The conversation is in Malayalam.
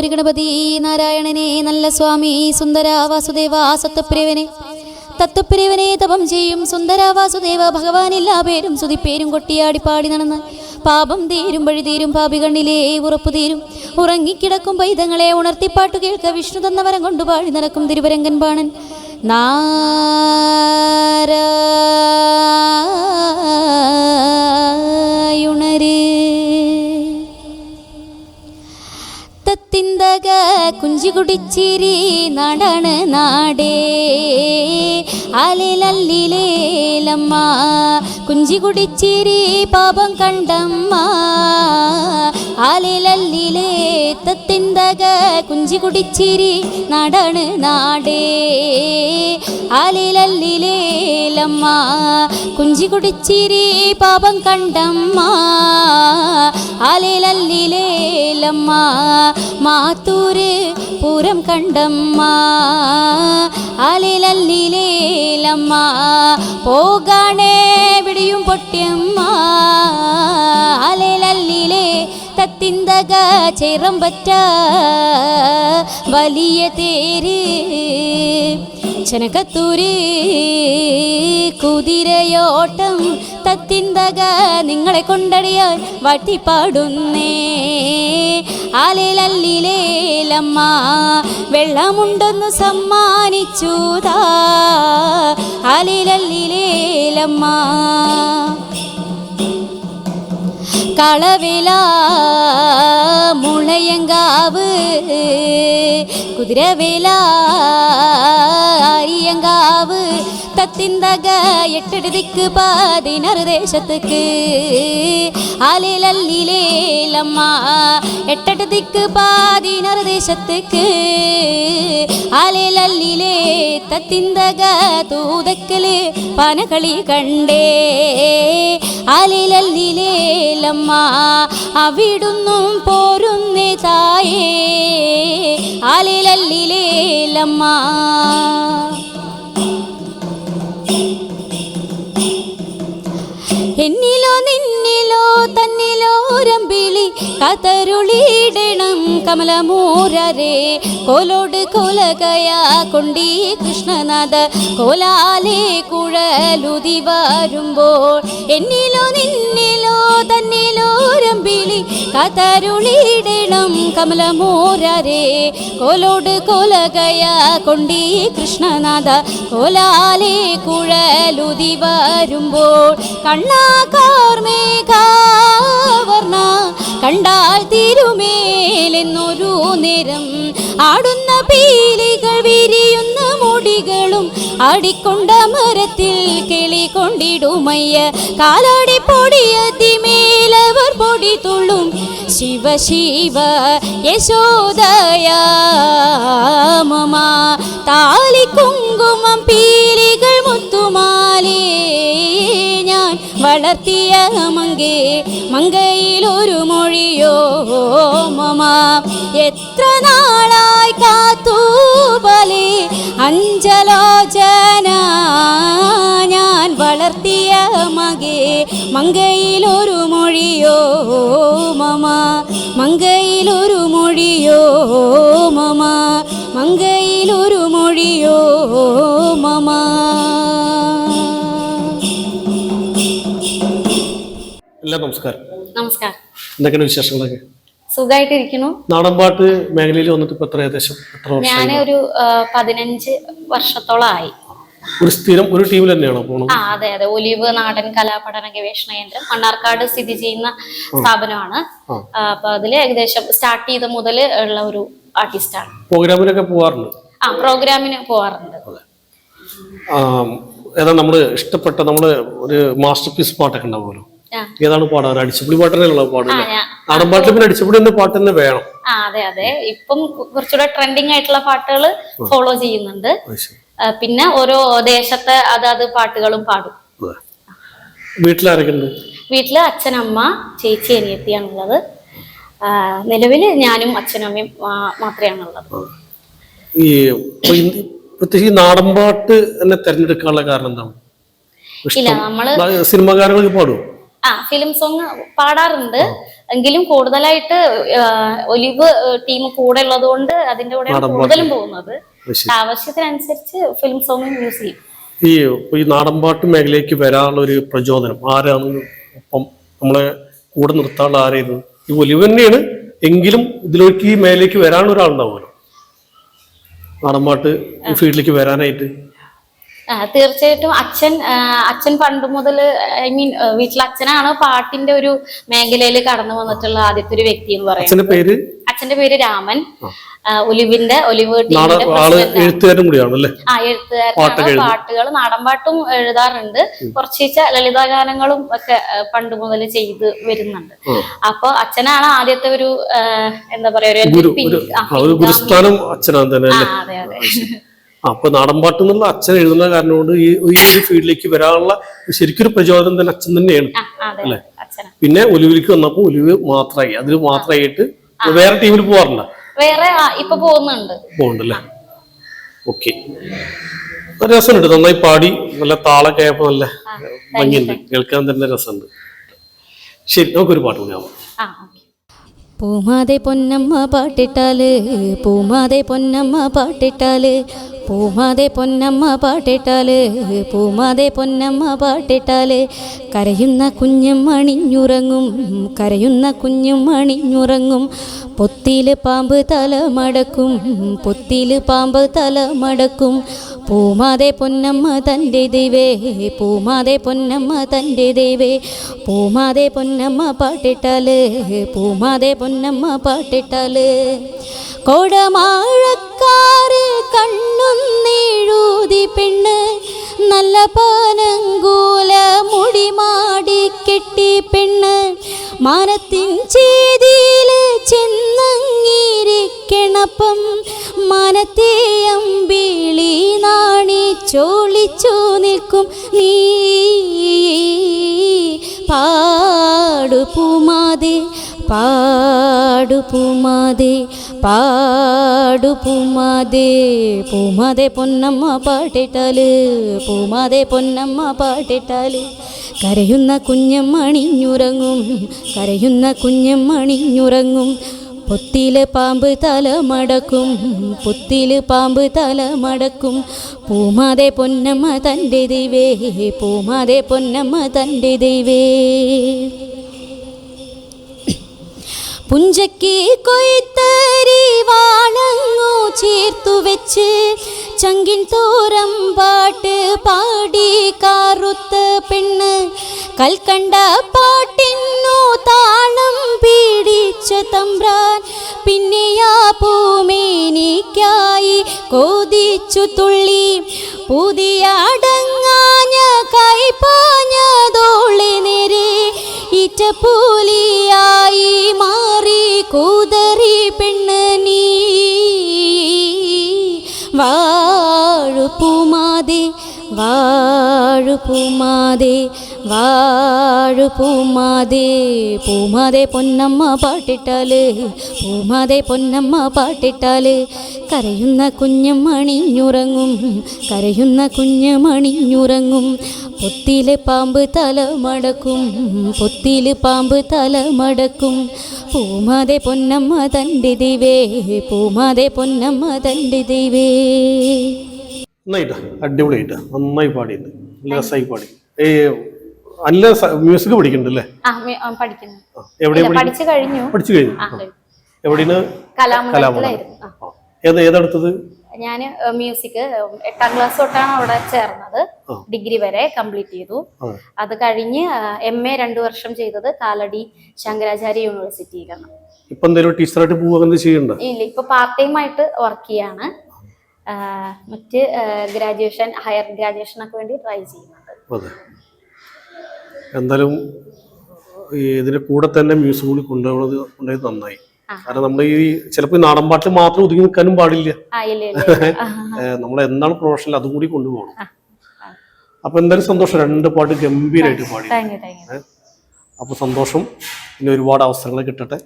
ശംഭോരി ഗണപതി നാരായണനെ നല്ല സ്വാമി സുന്ദര വാസുദേവ സത്വപ്രിയവനെ തത്വപ്രിയവനെ തപം ചെയ്യും സുന്ദര വാസുദേവ ഭഗവാൻ എല്ലാ പേരും സുതിപ്പേരും കൊട്ടിയാടി പാടി നടന്ന്. പാപം തീരും വഴി തീരും പാപി കണ്ണിലേ ഉറപ്പു തീരും. ഉറങ്ങിക്കിടക്കും പൈതങ്ങളെ ഉണർത്തിപ്പാട്ടു കേൾക്ക വിഷ്ണു തന്ന വരം കൊണ്ടു പാടി നടക്കും തിരുവരങ്കൻ ബാണൻ. നാരായുണരേ തത്തിന്തക കുഞ്ചി കുടിച്ചിരി നാടാണ് നാടേ. അലിലല്ലിലേലമ്മ കുഞ്ചി കുടിച്ചിരി പാപം കണ്ടമ്മ. അലിലല്ലിലേ തത്തിന്തക കുഞ്ചി കുടിച്ചിരി നാടാണ് നാടേ. ആലിലല്ലിലേലമ്മ കുഞ്ചി കുടിച്ചിരി പാപം കണ്ടമ്മ ആലിലല്ലിലേലമ്മ മാത്തൂര് പൂരം കണ്ടമ്മ ആലിലല്ലിലേലമ്മ പോകാണേ വിടിയും പൊട്ടിയമ്മ ആലിലല്ലിലേ തത്തിന്തക ചേറം പറ്റ വലിയ തേര് ചനക്കത്തൂര് കുതിരയോട്ടം തത്തിന്തക നിങ്ങളെ കൊണ്ടടിയാൻ വട്ടിപ്പാടുന്നേ. ആലേലല്ലിലേലമ്മ വെള്ളമുണ്ടെന്നു സമ്മാനിച്ചുതാ. ആലേലല്ലിലേലമ്മ களவிலா முளையங்காவு குதிரவிலா அரியங்காவு தத்திந்தக எட்டடு திக்கு பாதினரு தேசத்துக்கு. அலிலல்லிலேலம்மா எட்டடு திக்கு பாதினரு தேசத்துக்கு. തത്തിന്തക തൂതക്കൽ പനകളി കണ്ടേ. അലിലല്ലിലേലമ്മ അവിടുന്നും പോരുന്നേ തായേ അലിലല്ലിലേലമ്മ എന്നിലോ നിന്നിലോ തന്നിലോ രമ്പിളി കതരുളിയിടണം കമലമൂരരെ കോലോട് കോലകയ കൊണ്ടി കൃഷ്ണനാഥ. കോലാലെ കുഴലുതി വരുമ്പോൾ എന്നിലോ നിന്നിലോ തന്നിലോരം രമ്പിളി കതരുളിയിടണം കമലമൂരേ കോലോട് കോലകയ കൊണ്ടി കൃഷ്ണനാഥ. കോലാലെ കുഴലുതി വരുമ്പോൾ കണ്ണാകാർമേഘാവർണ കണ്ടാൽ തിരുമേലെന്നൊരു നേരം. ആടുന്ന പീലികൾ വിരിയുന്ന മുടികളും ആടിക്കൊണ്ട മരത്തിൽ കിളി കൊണ്ടിടുമയ്യ. കാലാടി പൊടിയതിമേലവർ പൊടി തുള്ളും ശിവ ശിവ യശോദയാമമ വളർത്തിയ മങ്കേ മങ്കയിലൊരു മൊഴിയോ? മമ എത്ര നാളായി കാത്തു ബലി? അഞ്ചലോചന ഞാൻ വളർത്തിയ മകേ മങ്കയിലൊരു മൊഴിയോ? മമ മങ്കയിലൊരു മൊഴിയോ? എല്ലാ നമസ്കാരം. നമസ്കാരം. എന്തൊക്കെയാണ് വിശേഷങ്ങളൊക്കെ? സുഖമായിട്ടിരിക്കുന്നു നാടൻപാട്ട് മേഖലയിൽ വന്നിട്ട് ഇപ്പൊ എത്ര ഏകദേശം എത്ര ഞാൻ ഒരു പതിനഞ്ച് വർഷത്തോളമായി ഒരു സ്ഥിരം ഒരു ടീമിൽ തന്നെയാണോ പോണത്? ആ അതെ അതെ. ഒലിവ് നാടൻ കലാപഠന ഗവേഷണ കേന്ദ്രം മണ്ണാർക്കാട് സ്ഥിതി ചെയ്യുന്ന സ്ഥാപനമാണ്. അപ്പൊ അതിൽ ഏകദേശം സ്റ്റാർട്ട് ചെയ്ത മുതൽ ഉള്ള ഒരു ആർട്ടിസ്റ്റാണ് പ്രോഗ്രാമിനൊക്കെ പോവാറുണ്ട്? ആ പ്രോഗ്രാമിന് പോവാറുണ്ട്. ഏതാ നമ്മൾ ഇഷ്ടപ്പെട്ട നമ്മൾ ഒരു മാസ്റ്റർ പീസ് പാട്ടൊക്കെ ഉണ്ടാവുമല്ലോ. ഏതാണ് പാടാറ് അടിച്ചുപൊളി പാട്ട് ആ, പാടില്ല നാടൻ നാടൻപാട്ടിൽ പിന്നെ അടിച്ചുപൊളി എന്ന പാട്ട് തന്നെ വേണം. ആ അതെ അതെ. ഇപ്പം കുറച്ചുകൂടെ ട്രെൻഡിങ് ആയിട്ടുള്ള പാട്ടുകൾ ഫോളോ ചെയ്യുന്നുണ്ട്. പിന്നെ ഓരോ ദേശത്തെ അതാത് പാട്ടുകളും പാടും. വീട്ടിലാരൊക്കെ വീട്ടിൽ അച്ഛനമ്മ ചേച്ചി അനിയത്തിയാണുള്ളത്. നിലവിൽ ഞാനും അച്ഛനമ്മയും മാത്രമാണുള്ളത് ഈ പ്രത്യേകിച്ച് നാടൻ നാടൻപാട്ട് തന്നെ തെരഞ്ഞെടുക്കാനുള്ള കാരണം എന്താണ്? ഇല്ല നമ്മൾ സിനിമാ ഗാനങ്ങളൊക്കെ പാടുമോ ആ ഫിലിം സോങ് പാടാറുണ്ട്. എങ്കിലും കൂടുതലായിട്ട് ഒലിവ് ടീം കൂടെ ഉള്ളത് കൊണ്ട് അതിന്റെ കൂടെ കൂടുതലും പോകുന്നത്. ആവശ്യത്തിനനുസരിച്ച് ഫിലിം സോങ് യൂസ് ചെയ്യും. ഈ ഈ നാടൻപാട്ട് മേഖലയ്ക്ക് വരാനുള്ള ഒരു പ്രചോദനം ആരാണ് ഒപ്പം നമ്മളെ കൂടെ നിർത്താനുള്ള ആരായിരുന്നു ഈ ഒലിവ് തന്നെയാണ്. എങ്കിലും ഇതിലേക്ക് ഈ മേഖലയ്ക്ക് വരാനുള്ള ഒരാളുണ്ടാവുമല്ലോ. നാടൻപാട്ട് ഈ ഫീൽഡിലേക്ക് വരാനായിട്ട്. തീർച്ചയായിട്ടും അച്ഛൻ അച്ഛൻ പണ്ട് മുതൽ ഐ മീൻ വീട്ടിൽ അച്ഛനാണ് പാട്ടിന്റെ ഒരു മേഖലയിൽ കടന്നു വന്നിട്ടുള്ള ആദ്യത്തെ ഒരു വ്യക്തി എന്ന് പറയുന്നത്. അച്ഛന്റെ പേര്? അച്ഛന്റെ പേര് രാമൻ. ഒലിവിന്റെ ഒലിവ് പ്രസിഡന്റ് കൂടിയാണല്ലേ ആ എഴുത്തുകാരനാണ്. പാട്ടുകൾ നാടൻപാട്ടും എഴുതാറുണ്ട്. കുറച്ച് ലളിതാഗാനങ്ങളും ഒക്കെ പണ്ട് മുതൽ ചെയ്ത് വരുന്നുണ്ട്. അപ്പൊ അച്ഛനാണ് ആദ്യത്തെ ഒരു എന്താ പറയാ ഒരു അച്ഛനാണ് തന്നെ അതെ അതെ. അപ്പൊ നാടൻപാട്ട് എന്നുള്ള അച്ഛൻ എഴുതുന്ന കാരണം കൊണ്ട് ഈ ഈ ഒരു ഫീൽഡിലേക്ക് വരാനുള്ള ശരിക്കൊരു പ്രചോദനം തന്നെ അച്ഛൻ തന്നെയാണ്. അല്ലെ? അച്ഛനാ പിന്നെ ഒലിവിലേക്ക് വന്നപ്പോ ഒലിവ് മാത്രമായി. അതിൽ മാത്രമായിട്ട് വേറെ ടീമിൽ പോവാറുണ്ടോ? വേറെ ഇപ്പൊ പോകുന്നുണ്ട്. പോകുന്നുണ്ടല്ലേ? ഓക്കെ. രസമുണ്ട്. നന്നായി പാടി നല്ല താളൊക്കെ ആയപ്പോ നല്ല ഭംഗിയുണ്ട്. കേൾക്കാൻ തന്നെ രസമുണ്ട്. ശരി നമുക്കൊരു പാട്ട് കൂടി ആവാം. ആ ഓക്കെ. പൂമാതെ പൊന്നമ്മ പാട്ടിട്ടാൽ പൂമാതെ പൊന്നമ്മ പാട്ടിട്ടാൽ പൂമാതെ പൊന്നമ്മ പാട്ടിട്ടാൽ പൂമാതെ പൊന്നമ്മ പാട്ടിട്ടാൽ കരയുന്ന കുഞ്ഞും അണിഞ്ഞുറങ്ങും കരയുന്ന കുഞ്ഞും അണിഞ്ഞുറങ്ങും പൊത്തിൽ പാമ്പ് തല മടക്കും പൊത്തിൽ പാമ്പ് തല മടക്കും. പൂമാതെ പൊന്നമ്മ തന്റെ ദൈവേ പൂമാതെ പൊന്നമ്മ തന്റെ ദൈവേ പൂമാതെ പൊന്നമ്മ പാട്ടിട്ടാൽ പൂമാതെ പൊന്നമ്മ പാട്ടിട്ടാൽ. കോടമാഴക്കാറ് കണ്ണും നീഴൂതി പെണ്ണ് നല്ല പാനങ്കൂല മുടി മാടി കെട്ടി പെണ്ണ് മാനത്തിൻ ചേതിയിൽ ചെന്നങ്ങിരിക്കണപ്പം മാനത്തെ അമ്പിളി നാണി ചോളിച്ചു നിൽക്കും നീ പാടു പൂമാതെ പാടു പൂമാതെ പാടു പൂമാതെ പൂമാതെ പൊന്നമ്മ പാട്ടിട്ടാൽ പൂമാതെ പൊന്നമ്മ പാട്ടിട്ടാൽ. കരയുന്ന കുഞ്ഞം അണിഞ്ഞുറങ്ങും കരയുന്ന കുഞ്ഞം അണിഞ്ഞുറങ്ങും. പൊത്തിൽ പാമ്പ് തല മടക്കും പൊത്തിൽ പാമ്പ് തല മടക്കും. പൂമാതെ പൊന്നമ്മ തന്റെ ദൈവേ പൂമാതെ പൊന്നമ്മ തന്റെ ദൈവേ. പുഞ്ചയ്ക്ക് കൊയ്ത്തരി വാളങ്ങു ചേർത്തു വെച്ച് ചങ്കിൻ തോരം പാട്ട് പാടി കാറുത്ത് പെണ്ണ് കൽക്കണ്ട പാട്ടിന്നു താളം പീഡിച്ച തമ്പ്രാൻ പിന്നെയാ പൂമേനിക്കായി കോതിച്ചു തുള്ളി പുതിയ അടങ്ങാഞ്ഞ കൈപ്പാഞ്ഞതോളെ നേരെ ഇറ്റപ്പൂലിയായി മാറി കൂതറി പെണ്ണ് നീ വാഴു പൂമാതെ വാഴു പൂമാതെ വാഴു പൂമാതെ പൂമാതെ പൊന്നമ്മ പാട്ടിട്ടാൽ പൂമാതെ പൊന്നമ്മ പാട്ടിട്ടാൽ കരയുന്ന കുഞ്ഞ് മണിഞ്ഞുറങ്ങും കരയുന്ന കുഞ്ഞ് മണിഞ്ഞുറങ്ങും പൊത്തിലെ പാമ്പ് തല മടക്കും പൊത്തിൽ പാമ്പ് തല മടക്കും. പൂമാതെ പൊന്നമ്മ തന്റെ ദൈവേ പൂമാതെ പൊന്നമ്മ തന്റെ ദൈവേ. നന്നായിട്ടാ അടിപൊളിയായിട്ടാ നന്നായി പാടിയിട്ട് രസമായി പാടി. ഏ നല്ല മ്യൂസിക് എവിടെ പഠിച്ചു കഴിഞ്ഞു. എവിടെയാണ്? കലാമണ്ഡലത്തിലായിരുന്നു. ഏതെടുത്തത്? ഞാൻ മ്യൂസിക് എട്ടാം ക്ലാസ് തൊട്ടാണ് അവിടെ ചേർന്നത്. ഡിഗ്രി വരെ കംപ്ലീറ്റ് ചെയ്തു. അത് കഴിഞ്ഞ് എം എ രണ്ടു വർഷം ചെയ്തത് കാലടി ശങ്കരാചാര്യ യൂണിവേഴ്സിറ്റിയിലാണ് ഇപ്പൊ എന്തെങ്കിലും ടീച്ചറായിട്ട് പോവുക ഇല്ല ഇപ്പൊ പാർട്ട് ടൈം ആയിട്ട് വർക്ക് ചെയ്യാണ്. മറ്റ് ഗ്രാജുവേഷൻ ഹയർ ഗ്രാജുവേഷൻ ഒക്കെ വേണ്ടി ട്രൈ ചെയ്യുന്നുണ്ട്. എന്തായാലും ഇതിന്റെ കൂടെ തന്നെ മ്യൂസിക് കൂടി കൊണ്ടുപോകുന്നത് കൊണ്ടുപോയത് നന്നായി. കാരണം നമ്മൾ ഈ ചിലപ്പോൾ ഈ നാടൻ പാട്ടിൽ മാത്രം ഒതുങ്ങി നിൽക്കാനും പാടില്ല. നമ്മൾ എന്താണ് പ്രൊഫഷണൽ അതും കൂടി കൊണ്ടുപോകണം. അപ്പൊ എന്തായാലും സന്തോഷം. രണ്ട് പാട്ട് ഗംഭീരമായിട്ട് പാടി അപ്പൊ സന്തോഷം. ഇനി ഒരുപാട് അവസരങ്ങൾ കിട്ടട്ടെ.